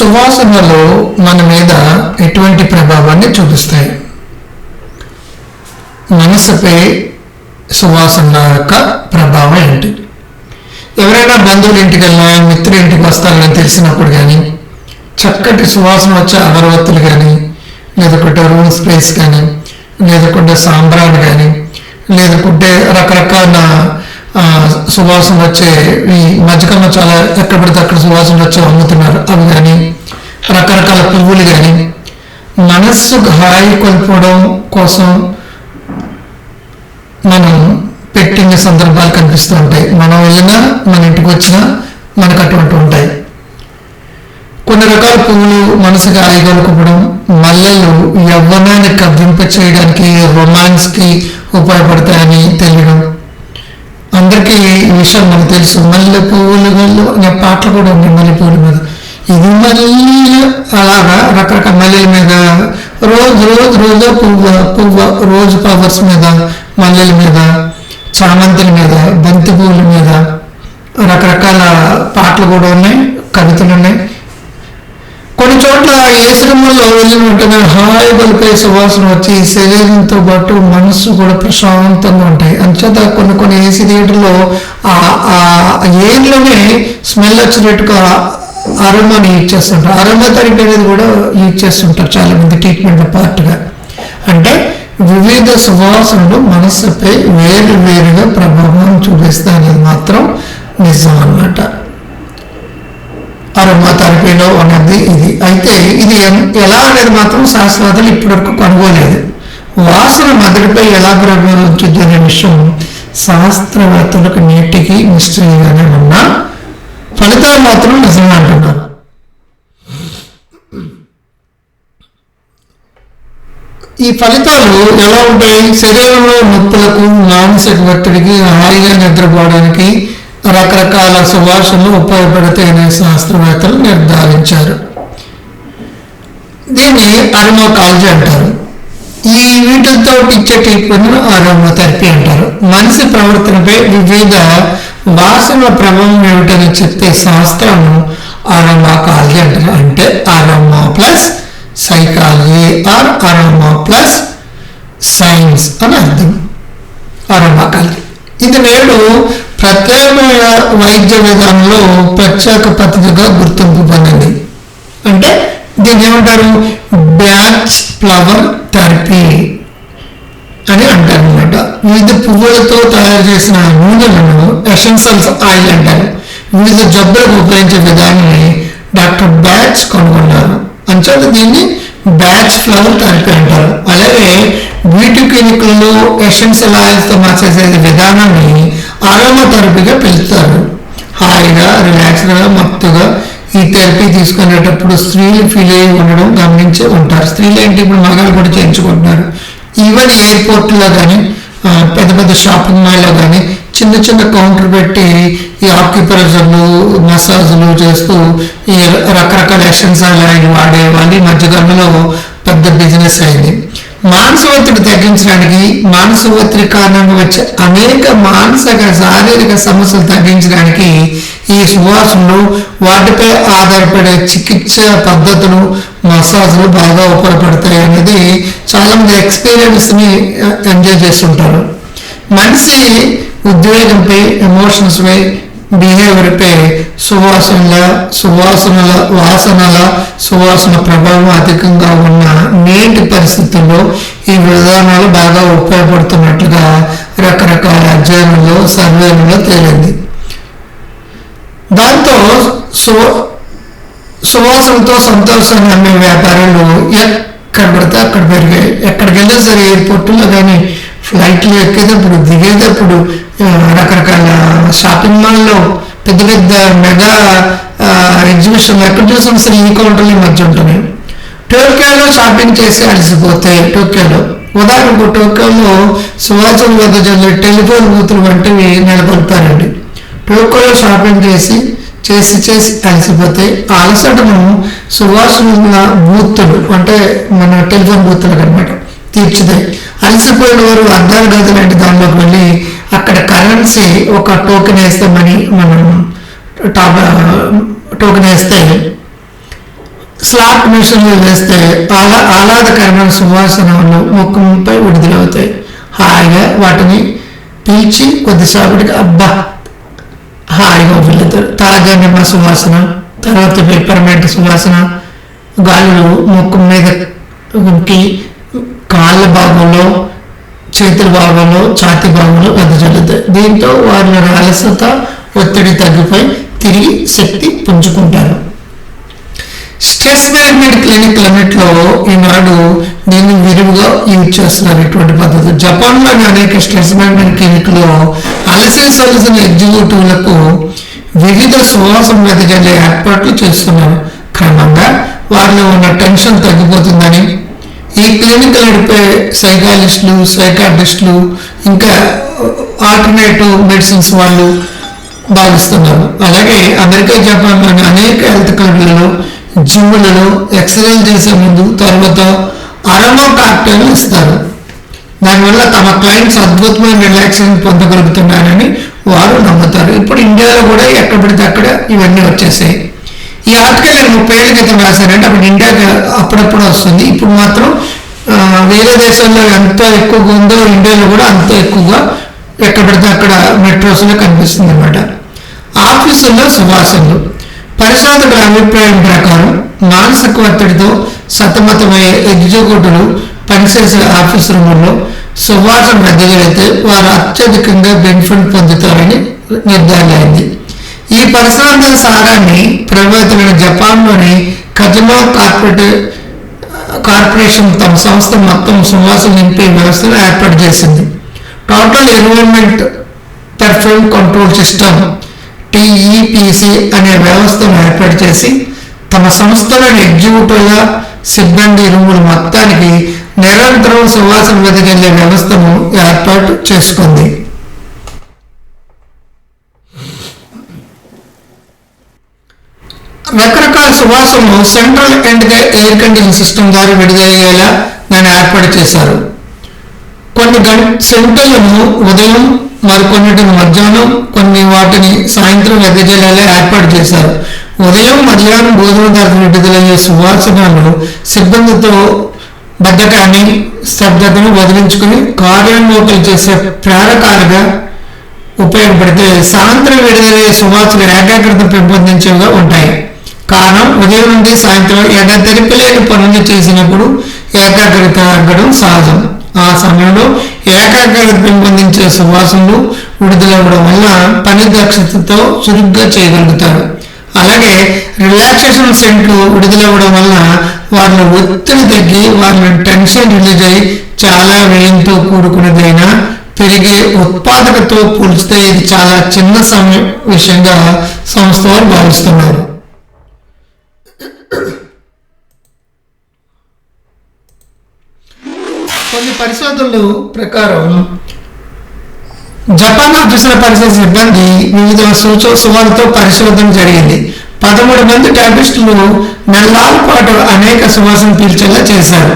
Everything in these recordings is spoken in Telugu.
సువాసనలు మన మీద ఎటువంటి ప్రభావాన్ని చూపిస్తాయి? మనసుపై సువాసన యొక్క ప్రభావం ఏంటి? ఎవరైనా బంధువుల ఇంటికి వెళ్ళినా మిత్రుల ఇంటికి వస్తారని తెలిసినప్పుడు కానీ చక్కటి సువాసన వచ్చే అగరవత్తులు కానీ లేదా రూమ్ స్ప్రేస్ కానీ లేదంటే సాంబ్రాన్ కానీ లేదంటే రకరకాల సువాసన వచ్చే ఈ మధ్యకాలంలో చాలా ఎక్కడ పడితే అక్కడ సువాసన వచ్చే అమ్ముతున్నారు అవి కానీ రకరకాల పువ్వులు కానీ మనస్సు హాయి కోల్పోవడం కోసం మనం పెట్టిన సందర్భాలు కనిపిస్తూ ఉంటాయి. మనం వెళ్ళినా మన ఇంటికి వచ్చినా మనకు అటువంటి ఉంటాయి. కొన్ని రకాల పువ్వులు మనసుకి హాయిగొలుకోవడం మల్లెలు యవ్వనాన్ని కవ్వింప చేయడానికి రొమాన్స్కి ఉపయోగపడతాయని తెలియడం. అందరికీ ఈ విషయం మనకు తెలుసు. మల్లె పువ్వులు గల్లు అనే పాటలు కూడా ఉన్నాయి మల్లె పువ్వుల మీద. ఇది మళ్ళీ అలాగా రకరకాల మల్లెల మీద రోజు రోజు రోజు పువ్వు పువ్వు రోజు ఫ్లవర్స్ మీద మల్లెల మీద చామంతుల మీద బంతి పువ్వుల మీద రకరకాల పాటలు కూడా ఉన్నాయి కవితలు ఉన్నాయి. కొన్ని చోట్ల వెళ్ళిన వెంటనే హాయి పలికే సువాసన వచ్చి శరీరంతో పాటు మనస్సు కూడా ప్రశాంతంగా ఉంటాయి. అంచేత కొన్ని కొన్ని ఏసీ థియేటర్లో ఆ ఆ ఏర్లోనే స్మెల్ వచ్చినట్టుగా అరోమాని యూజ్ చేస్తుంటారు. అరోమా థెరపీ అనేది కూడా యూజ్ చేస్తుంటారు చాలా మంది ట్రీట్మెంట్ పార్ట్గా. అంటే వివిధ సువాసనలు మనస్సుపై వేరు వేరుగా ప్రభావం చూపిస్తాయి అనేది మాత్రం నిజం అన్నమాట. అరోమా థెరపీలో ఉన్నది ఇది. అయితే ఇది ఎలా అనేది మాత్రం శాస్త్రవేత్తలు ఇప్పటివరకు కనుగోలేదు వాసన మెదడుపై ఎలా ప్రభావం అనే విషయం శాస్త్రవేత్తలకు నేటికి మిస్టరీగానే ఉన్నా ఫలితాలు మాత్రం నిజంగా అంటున్నారు ఈ ఫలితాలు ఎలా ఉంటాయి? శరీరంలో నొప్పులకు మానసిక ఒత్తిడికి హాయిగా నిద్రపోవడానికి రకరకాల సువాసనలు ఉపయోగపడతాయని శాస్త్రవేత్తలు నిర్ధారించారు. దీన్ని అరోమోకాలజీ అంటారు. ఈ వీటితో ఇచ్చే ట్రీట్మెంట్ అరోమోథెరపీ అంటారు. మనిషి ప్రవర్తనపై వివిధ వాసన ప్రభావం ఏమిటని చెప్పే శాస్త్రం అరోమాకాలజీ అంటారు. అంటే aroma plus psychology or aroma plus science అని అర్థం. అరోమాకాలజీ ఇది నేడు ప్రత్యేకమైన వైద్య విధానంలో ప్రత్యేక పద్ధతిగా గుర్తింపు పొందింది అంటే దీన్ని ఏమంటారు? బ్యాచ్ ఫ్లవర్ థెరపీ అని అంటారు అనమాట వివిధ పువ్వులతో తయారు చేసిన నూనెలను ఎసెన్షియల్స్ ఆయిల్ అంటారు. వివిధ జబ్బులకు ఉపయోగించే విధానాన్ని డాక్టర్ బ్యాచ్ కనుగొన్నారు. అంచేత దీన్ని బ్యాచ్ ఫ్లవర్ థెరపీ అంటారు అలాగే బ్యూటీ క్లినిక్లలో ఎసెన్షియల్ ఆయిల్స్తో చేసే విధానాన్ని అరోమా థెరపీగా పిలుస్తారు. హాయిగా రిలాక్స్గా మత్తుగా ఈ థెరపీ తీసుకునేటప్పుడు స్త్రీలు ఫీల్ అయ్యి ఉండడం గమనించే ఉంటారు. స్త్రీలు ఏంటి? ఇప్పుడు మగాళ్ళు కూడా చేయించుకుంటున్నారు. ఈవెన్ ఎయిర్పోర్ట్లో కానీ పెద్ద పెద్ద షాపింగ్ మాల్లో కానీ చిన్న చిన్న కౌంటర్ పెట్టి ఈ ఆక్యుప్రెషర్లు మసాజ్లు చేస్తూ ఈ రకరకాల ఎక్షన్స్ ఆయన వాడే మధ్యకాలంలో పెద్ద బిజినెస్ అయింది. మానస ఒత్తిడి తగ్గించడానికి మానస ఒత్తిడి కారణంగా వచ్చే అనేక మానసిక శారీరక సమస్యలు తగ్గించడానికి ఈ సువాసనలు వాటిపై ఆధారపడే చికిత్స పద్ధతులు మసాజ్లు బాగా ఉపయోగపడతాయి అనేది చాలామంది ఎక్స్పీరియన్స్ని ఎక్స్పీరియన్స్ని uh, ఎంజాయ్ చేస్తుంటారు. మనిషి ఉద్వేగంపై ఎమోషన్స్పై బిహేవియర్ పై సువాసనల సువాసనల వాసనల సువాసన ప్రభావం అధికంగా ఉన్న నేటి పరిస్థితుల్లో ఈ విధానాలు బాగా ఉపయోగపడుతున్నట్లుగా రకరకాల అధ్యయనంలో సర్వేలలో తేలింది. దాంతో సు సువాసనతో సంతోషాన్ని అమ్మే వ్యాపారాలు ఎక్కడ పడితే అక్కడ పెరిగాయి. ఎక్కడికి వెళ్ళినా సరే ఎయిర్పోర్ట్లో కానీ ఫ్లైట్లు ఎక్కేటప్పుడు దిగేటప్పుడు రకరకాల షాపింగ్ మాల్లో పెద్ద పెద్ద మెగా ఎగ్జిబిషన్ ఎక్కడ చూసిన సరే ఈ కౌంటర్లు ఈ మధ్య ఉంటున్నాయి. టోక్యోలో షాపింగ్ చేసి అలసిపోతే టోక్యోలో ఉదాహరణకు టోక్యోలో సువాసన వద్ద జరిగే టెలిఫోన్ బూతులు వంటివి నెలకొల్పారండి. టోక్యోలో షాపింగ్ చేసి చేసి చేసి అలసిపోతే అలసటను సువాసన బూతులు అంటే మన టెలిఫోన్ బూతులు అనమాట తీర్చుతాయి అలసిపోయిన వారు అద్దాల గది లాంటి దానిలోకి వెళ్ళి అక్కడ కరెన్సీ ఒక టోకెన్ వేస్తామని మనం టాప్ టోకెన్ వేస్తే స్లాట్ మిషన్లు వేస్తే ఆహ్లా ఆహ్లాదకరమైన సువాసనలు ముఖంపై విడుదలవుతాయి. హాయిగా వాటిని పీల్చి కొద్దిసేపటికి అబ్బా హాయిగా వెళ్తారు తాజా నిమ్మ సువాసన తర్వాత పెప్పర్మెంట్ సువాసన గాలులు ముఖం మీద ఉనికి కాళ్ళ భాగంలో చేతుల భాగంలో ఛాతి భాగంలో వెదజల్లుతాయి దీంతో వారిలో అలసత ఒత్తిడి తగ్గిపోయి తిరిగి శక్తి పుంజుకుంటారు. స్ట్రెస్ మేనేజ్మెంట్ క్లినిక్లన్నింటిలో ఈనాడు దీన్ని విరివిగా యూజ్ చేస్తున్నారు ఇటువంటి పద్ధతి. జపాన్లోని అనేక స్ట్రెస్ మేనేజ్మెంట్ క్లినిక్లో అలసిన సలసిన ఎగ్జిక్యూటివ్లకు వివిధ సువాసం వెదజల్లే ఏర్పాట్లు చేస్తున్నారు. క్రమంగా వారిలో ఉన్న టెన్షన్ తగ్గిపోతుందని ఈ క్లినిక్ నడిపే సైకాలజిస్టులు సైకాటిస్టులు ఇంకా ఆల్టర్నేటివ్ మెడిసిన్స్ వాళ్ళు భావిస్తున్నారు. అలాగే అమెరికా జపాన్లోని అనేక హెల్త్ క్లబ్లలో జిమ్లలో ఎక్సర్సైజ్ చేసే ముందు తర్వాత అరమో కాక్టైల్ ఇస్తారు. దానివల్ల తమ క్లయింట్స్ అద్భుతమైన రిలాక్సేషన్ పొందగలుగుతున్నారని వారు నమ్ముతారు. ఇప్పుడు ఇండియాలో కూడా ఎక్కడ పడితే అక్కడ ఇవన్నీ వచ్చేసాయి. ఈ ఆర్టికల్ నేను ముప్పై ఏళ్ళ క్రితం రాశానంటే అప్పుడు ఇండియాకి అప్పుడప్పుడు వస్తుంది. ఇప్పుడు మాత్రం వేరే దేశాల్లో ఎంత ఎక్కువగా ఉందో ఇండియాలో కూడా అంత ఎక్కువగా ఎక్కడ పడితే అక్కడ మెట్రోస్లో కనిపిస్తుంది అనమాట ఆఫీసుల్లో సువాసనలు పరిశోధకుల అభిప్రాయం ప్రకారం మానసిక ఒత్తిడితో సతమతమయ్యే ఎగ్జిక్యూటివ్లు పనిచేసే ఆఫీస్ రూముల్లో సువాసన వెదజల్లితే వారు అత్యధికంగా బెనిఫిట్ పొందుతారని నిర్ధారణ అయింది ఈ పరిశోధన సారాన్ని ప్రభావితమైన జపాన్లోని కజమా కార్పొరేట్ కార్పొరేషన్ తమ సంస్థ మొత్తం సువాసన నింపే వ్యవస్థను ఏర్పాటు చేసింది. Total environment perfume control system TEPC అనే వ్యవస్థను ఏర్పాటు చేసి తమ సంస్థలోని ఎగ్జిక్యూటివ్ల సిబ్బంది రూములు మొత్తానికి నిరంతరం సువాసన వెదజల్లే వ్యవస్థను ఏర్పాటు చేసుకుంది. రకరకాల సువాసనలు సెంట్రల్ ఎండ్గా ఎయిర్ కండిషన్ సిస్టమ్ ద్వారా విడుదలయ్యేలా దాన్ని ఏర్పాటు చేశారు. కొన్ని గం సెంటర్లను ఉదయం మరికొన్నిటిని మధ్యాహ్నం కొన్ని వాటిని సాయంత్రం వెదజల్లేలా ఏర్పాటు చేశారు. ఉదయం మధ్యాహ్నం భోజన తర్వాత విడుదలయ్యే సువాసనలు సిబ్బందితో బద్దకాన్ని స్తబ్దతను వదిలించుకుని కార్యోన్మోకలు చేసే ప్రేరకాలుగా ఉపయోగపడితే సాయంత్రం విడుదలయ్యే సువాసన ఏకాగ్రత పెంపొందించేవిగా ఉంటాయి. కారణం ఉదయం నుండి సాయంత్రం ఎడ తెరిపిలేని పనులు చేసినప్పుడు ఏకాగ్రత తగ్గడం సహజం. ఆ సమయంలో ఏకాగ్రత పెంపొందించే సువాసనలు విడుదలవ్వడం వల్ల పని దక్షతతో చురుగ్గా చేయగలుగుతారు. అలాగే రిలాక్సేషన్ సెంట్లు విడుదలవ్వడం వల్ల వారిని ఒత్తిడి తగ్గి వాళ్ళ టెన్షన్ రిలీజ్ అయ్యి చాలా వ్యయంతో కూడుకున్నదైనా పెరిగే ఉత్పాదకతో పోల్చితే ఇది చాలా చిన్న సమయం విషయంగా సంస్థ వారు భావిస్తున్నారు కొన్ని పరిశోధనలు ప్రకారం జపాన్ ఆఫీసుల పరిస్థితి సిబ్బంది వివిధ సూచోత్సవాలతో పరిశోధన జరిగింది. పదమూడు మంది టైపిస్టులు నెలల పాటు అనేక సువాసన పీల్చేలా చేశారు.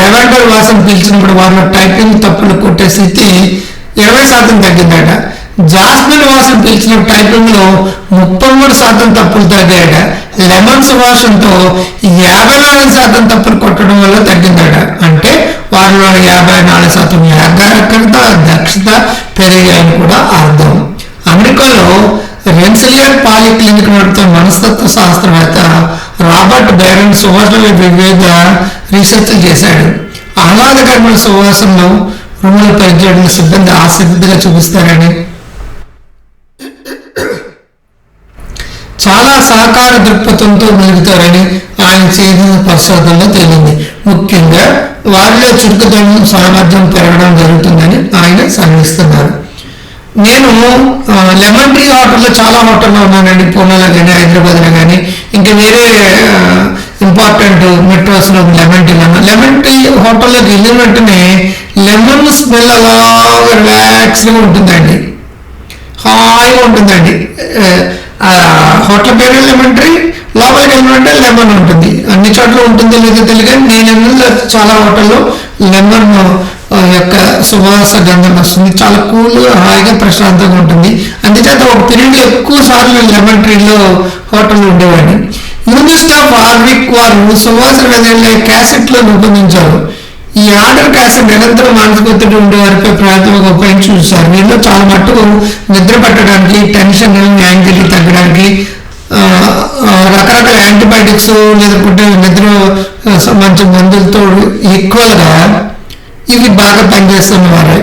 లెవెండర్ వాసన పీల్చినప్పుడు వారిలో టైపింగ్ తప్పులు కొట్టే స్థితి ఇరవై శాతం తగ్గిందట. జాస్మిన్ వాసన పీల్చిన టైపింగ్లో ముప్పై మూడు శాతం తప్పులు తగ్గాయట. లెమన్ సువాసనతో యాభై నాలుగు శాతం తప్పులు కొట్టడం వల్ల తగ్గిందట. అంటే వారిలో యాభై నాలుగు శాతం ఏకాగ్రత దక్షత పెరిగాయని కూడా అర్థం. అమెరికాలో రెన్సిలియర్ పాలి క్లినిక్ నడుపుతున్న మనస్తత్వ శాస్త్రవేత్త రాబర్ట్ బైరన్ సువాసనలు వివిధ రీసెర్చ్ చేశాడు. ఆహ్లాదకరమైన సువాసనలు రూముల పనిచేయడం సిబ్బంది ఆసక్తిగా చూపిస్తారని చాలా సహకార దృక్పథంతో మెలుగుతారని ఆయన చేసిన పరిశోధనలో తేలింది. ముఖ్యంగా వారిలో చురుకుదనం సామర్థ్యం పెరగడం జరుగుతుందని ఆయన సన్నిస్తున్నారు నేను లెమన్ టీ హోటల్లో చాలా హోటల్లో ఉన్నానండి. పూణేలో కానీ హైదరాబాద్లో కానీ ఇంకా వేరే ఇంపార్టెంట్ మెట్రోస్లో లెమన్ టీ ఉన్నా లెమన్ టీ హోటల్లోకి వెళ్ళిన వెంటనే లెమన్ స్మెల్ అలా రిలాక్స్గా ఉంటుందండి. హాయిగా ఉంటుందండి. హోటల్ పేరు లెమన్ ట్రీ లోపలికి వెళ్ళమంటే లెమన్ ఉంటుంది. అన్ని చోట్ల ఉంటుంది లేదో తెలియదు. నేను చాలా హోటల్లో లెమన్ యొక్క సువాస గంధం వస్తుంది. చాలా కూల్గా హాయిగా ప్రశాంతంగా ఉంటుంది. అందుచేత ఒక పీరియడ్లో ఎక్కువ సార్లు లెమన్ ట్రీలో హోటల్ ఉండేవాడిని. యూనిస్ట్ ఆఫ్ ఆర్విక్ వారు సువాసన వెదజల్లే క్యాసెట్లో రూపొందించారు. ఆర్డర్ కాస్త నిరంతరం మానసిక ఉండే వారిపై ప్రాథమిక ఉపయోగించి చూస్తారు దీనిలో చాలా మట్టుకు నిద్ర పట్టడానికి టెన్షన్ యాంగ్జైటీ తగ్గడానికి రకరకాల యాంటీబయాటిక్స్ లేదంటే నిద్ర ఆ, సంబంధించిన మందులతో ఎక్కువగా ఇవి బాగా పనిచేస్తున్నవారు.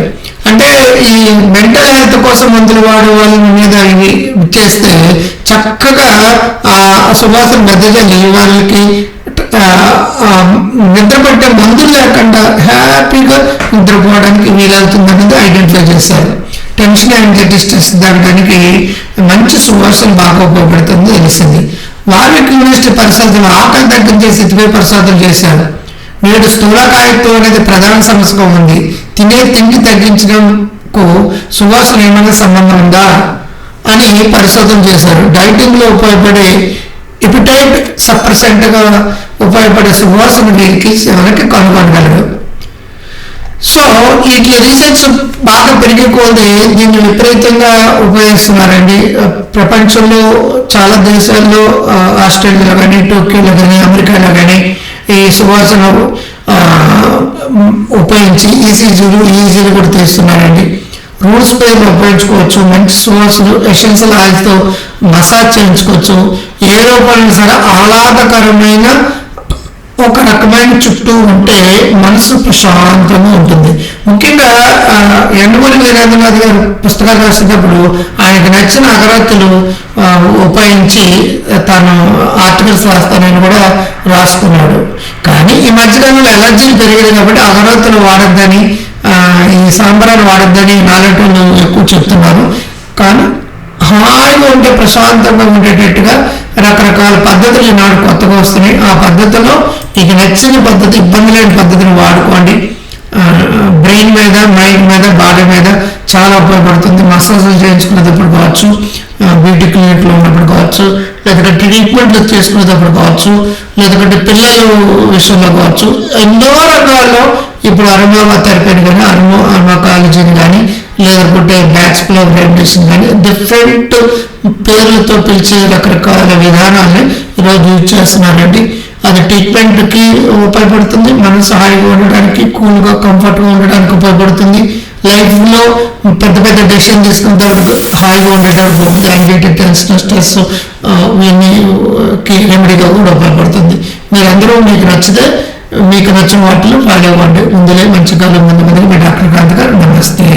అంటే ఈ మెంటల్ హెల్త్ కోసం మందులు వాడే వాళ్ళ మీద ఇవి చేస్తే చక్కగా ఆ సువాసన మెదజల్లి వాళ్ళకి నిద్రపట్టే నిద్ర పట్టే మందులు లేకుండా హ్యాపీగా నిద్రపోవడానికి వీలవుతుంది అనేది ఐడెంటిఫై చేశారు. టెన్షన్ యాంగ్జైటీ స్ట్రెస్ తగ్గడానికి మంచి సువాసన బాగా ఉపయోగపడుతుంది తెలిసింది. వార్విక్ యూనివర్సిటీ పరిశోధన ఆకలి తగ్గించే స్థితిపై పరిశోధన చేశారు. నేడు స్థూలకాయత్వం అనేది ప్రధాన సమస్యగా ఉంది. తినే తిండి తగ్గించడంకు సువాసన ఏమైనా సంబంధం ఉందా అని పరిశోధన చేశారు. డైటింగ్లో ఉపయోగపడే ఇపిటైట్ సప్రెసెంట్గా uh, ఉపయోగపడే సువాసన వీరికి మనకి కనుగొనగలరు. సో వీటి రీసెర్చ్ బాగా పెరిగి కొలది దీన్ని విపరీతంగా ఉపయోగిస్తున్నారండి. Uh, ప్రపంచంలో చాలా దేశాల్లో uh, ఆస్ట్రేలియాలో కానీ టోక్యోలో కానీ అమెరికాలో కానీ ఈ సువాసన ఉపయోగించి ఈసీజీలు ఈజీలు కూడా తీస్తున్నారండి. రూల్స్ పేర్లు ఉపయోగించుకోవచ్చు మంచి సువాసనలు ఎసెన్షియల్ ఆయిల్స్తో మసాజ్ చేయించుకోవచ్చు. ఏ రూపంలో సరే ఆహ్లాదకరమైన ఒక రకమైన చుట్టూ ఉంటే మనసు ప్రశాంతంగా ఉంటుంది. ముఖ్యంగా ఆ, ఎండమూరి వీరేంద్రనాథ్ గారు పుస్తకాలు రాసేటప్పుడు ఆయనకు నచ్చిన అగరత్తులు ఉపయోగించి తను ఆర్టికల్స్ రాస్తానని కూడా రాసుకున్నాడు. కానీ ఈ మధ్యకాలంలో ఎలర్జీలు పెరిగాయి కాబట్టి అగరత్తులు వాడద్దని ఈ సాంబ్రాన్ని వాడద్దని నాలెట్లో ఎక్కువ చెప్తున్నారు. కానీ హాయిగా ఉంటే ప్రశాంతంగా ఉండేటట్టుగా రకరకాల పద్ధతులు ఈనాడు కొత్తగా వస్తున్నాయి. ఆ పద్ధతిలో మీకు నచ్చిన పద్ధతి ఇబ్బంది లేని పద్ధతిని వాడుకోండి. బ్రెయిన్ మీద మైండ్ మీద బాడీ మీద చాలా ఉపయోగపడుతుంది. మసాజులు చేయించుకునేటప్పుడు కావచ్చు బ్యూటీ క్లినిక్లో ఉన్నప్పుడు కావచ్చు లేదంటే ట్రీట్మెంట్లు చేసుకునేటప్పుడు కావచ్చు లేదంటే పిల్లల విషయంలో కావచ్చు ఎన్నో రకాల్లో ఇప్పుడు అరుమోగా థెరపీని కానీ అరుమో అరుమోకాలజీని కానీ లేకపోతే బ్యాక్స్ ఫ్లో రెమిడేషన్ కానీ డిఫరెంట్ పేర్లతో పిలిచే రకరకాల విధానాలని ఈరోజు యూజ్ చేస్తున్నారండి. అది ట్రీట్మెంట్కి ఉపయోగపడుతుంది మనం సహాయంగా ఉండడానికి కూల్గా కంఫర్ట్గా ఉండడానికి ఉపయోగపడుతుంది. లైఫ్లో పెద్ద పెద్ద డెసిషన్ తీసుకునేటప్పుడు హాయిగా ఉండేటప్పుడు యాంగ్జైటీ టెన్షన్ స్ట్రెస్ ఇవన్నీకి రెమెడీగా కూడా ఉపయోగపడుతుంది. మీరందరూ మీకు నచ్చితే మీకు నచ్చిన వాటిలో ఫాలో అవ్వండి ముందులే మంచి కాలం ముందు ముందు మీ డాక్టర్ కాంత్ గారు నమస్తే.